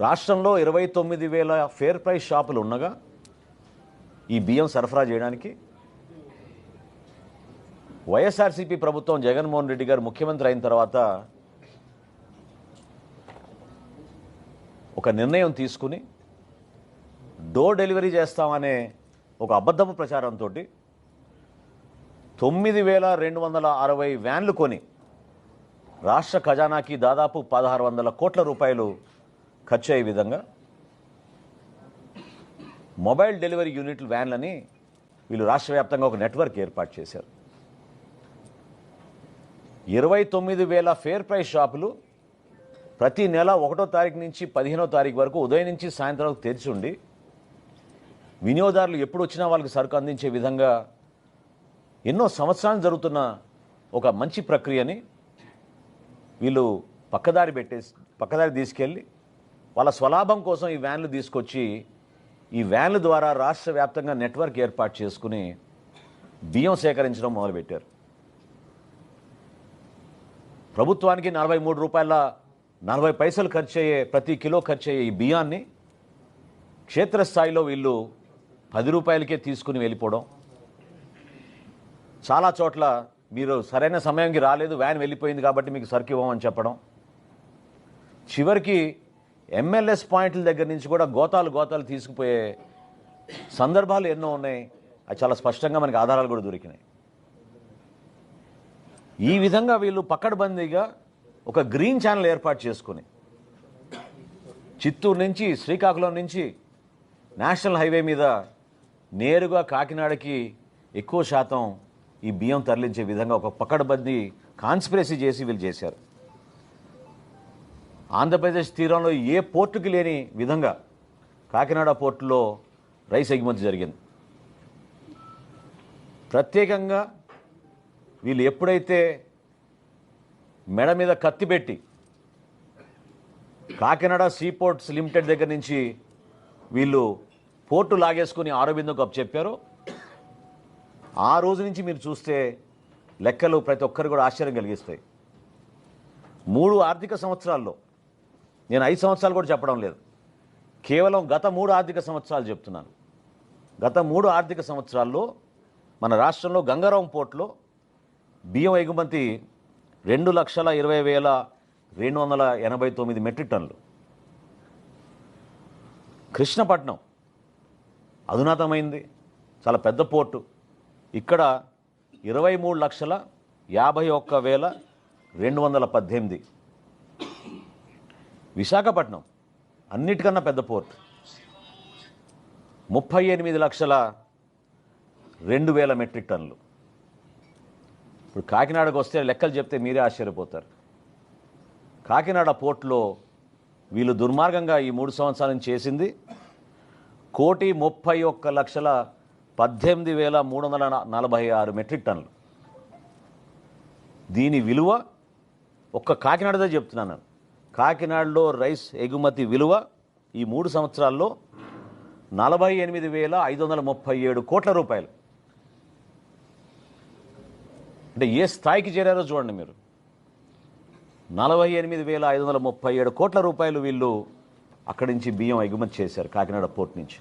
రాష్ట్రంలో ఇరవై తొమ్మిది వేల ఫేర్ ప్రైస్ షాపులు ఉండగా ఈ బియ్యం సరఫరా చేయడానికి వైఎస్ఆర్సీపీ ప్రభుత్వం జగన్మోహన్ రెడ్డి గారు ముఖ్యమంత్రి అయిన తర్వాత ఒక నిర్ణయం తీసుకుని డోర్ డెలివరీ చేస్తామనే ఒక అబద్ధపు ప్రచారంతో తొమ్మిది వేల రెండు వందల అరవై వ్యాన్లు కొని రాష్ట్ర ఖజానాకి దాదాపు పదహారు వందల కోట్ల రూపాయలు ఖర్చు అయ్యే విధంగా మొబైల్ డెలివరీ యూనిట్లు వ్యాన్లని వీళ్ళు రాష్ట్ర వ్యాప్తంగా ఒక నెట్వర్క్ ఏర్పాటు చేశారు. ఇరవై తొమ్మిది వేల ఫేర్ ప్రైస్ షాపులు ప్రతి నెల ఒకటో తారీఖు నుంచి పదిహేనో తారీఖు వరకు ఉదయం నుంచి సాయంత్రం వరకు తెరిచి ఉండి వినియోగదారులు ఎప్పుడు వచ్చినా వాళ్ళకి సరుకు అందించే విధంగా ఎన్నో సంవత్సరాలు జరుగుతున్న ఒక మంచి ప్రక్రియని వీళ్ళు పక్కదారి పెట్టేసి పక్కదారి తీసుకెళ్ళి వాళ్ళ స్వలాభం కోసం ఈ వ్యాన్లు తీసుకొచ్చి ఈ వ్యాన్ల ద్వారా రాష్ట్ర వ్యాప్తంగా నెట్వర్క్ ఏర్పాటు చేసుకుని బియ్యం సేకరించడం మొదలుపెట్టారు. ప్రభుత్వానికి నలభై మూడు రూపాయల నలభై పైసలు ఖర్చు అయ్యే ప్రతి కిలో ఖర్చు అయ్యే ఈ బియ్యాన్ని క్షేత్రస్థాయిలో వీళ్ళు పది రూపాయలకే తీసుకుని వెళ్ళిపోవడం. చాలా చోట్ల మీరు సరైన సమయానికి రాలేదు వ్యాన్ వెళ్ళిపోయింది కాబట్టి మీకు సరుకు ఇవ్వమని చెప్పడం. చివరికి ఎంఎల్ఎస్ పాయింట్ల దగ్గర నుంచి కూడా గోతాలు గోతాలు తీసుకుపోయే సందర్భాలు ఎన్నో ఉన్నాయి. అది చాలా స్పష్టంగా మనకి ఆధారాలు కూడా దొరికినాయి. ఈ విధంగా వీళ్ళు పక్కడబందీగా ఒక గ్రీన్ ఛానల్ ఏర్పాటు చేసుకుని చిత్తూరు నుంచి శ్రీకాకుళం నుంచి నేషనల్ హైవే మీద నేరుగా కాకినాడకి ఎక్కువ శాతం ఈ బియ్యం తరలించే విధంగా ఒక పక్కడబందీ కాన్స్పిరసీ చేసి వీళ్ళు చేశారు. ఆంధ్రప్రదేశ్ తీరంలో ఏ పోర్టుకి లేని విధంగా కాకినాడ పోర్టులో రైస్ ఎగుమతి జరిగింది. ప్రత్యేకంగా వీళ్ళు ఎప్పుడైతే మెడ మీద కత్తి పెట్టి కాకినాడ సీపోర్ట్స్ లిమిటెడ్ దగ్గర నుంచి వీళ్ళు పోర్టు లాగేసుకుని ఆరోబిందుకు అప్పు చెప్పారు ఆ రోజు నుంచి మీరు చూస్తే లెక్కలు ప్రతి ఒక్కరు కూడా ఆశ్చర్యం కలిగిస్తాయి. మూడు ఆర్థిక సంవత్సరాల్లో నేను ఐదు సంవత్సరాలు కూడా చెప్పడం లేదు. కేవలం గత మూడు ఆర్థిక సంవత్సరాలు చెప్తున్నాను. గత మూడు ఆర్థిక సంవత్సరాల్లో మన రాష్ట్రంలో గంగారాం పోర్టులో బియ్యం ఎగుమతి రెండు లక్షల ఇరవై వేల రెండు వందల ఎనభై తొమ్మిది మెట్రిక్ టన్నులు. కృష్ణపట్నం అధునాతమైంది చాలా పెద్ద పోర్టు. ఇక్కడ ఇరవై మూడు లక్షల యాభై ఒక్క వేల రెండు వందల పద్దెనిమిది విశాఖపట్నం అన్నిటికన్నా పెద్ద పోర్ట్. ముప్పై ఎనిమిది లక్షల రెండు వేల మెట్రిక్ టన్నులు. ఇప్పుడు కాకినాడకు వస్తే లెక్కలు చెప్తే మీరే ఆశ్చర్యపోతారు. కాకినాడ పోర్టులో వీళ్ళు దుర్మార్గంగా ఈ మూడు సంవత్సరాల నుంచి చేసింది. కోటి ముప్పై ఒక్క లక్షల పద్దెనిమిది వేల మూడు వందల నలభై ఆరు మెట్రిక్ టన్నులు. దీని విలువ ఒక్క కాకినాడదే చెప్తున్నాను కాకినాడలో రైస్ ఎగుమతి విలువ ఈ మూడు సంవత్సరాల్లో నలభై ఎనిమిది వేల ఐదు వందల ముప్పై ఏడు కోట్ల రూపాయలు. అంటే ఏ స్థాయికి చేరారో చూడండి మీరు. నలభై ఎనిమిది వేల ఐదు వందల ముప్పై ఏడు కోట్ల రూపాయలు వీళ్ళు అక్కడి నుంచి బియ్యం ఎగుమతి చేశారు కాకినాడ పోర్ట్ నుంచి.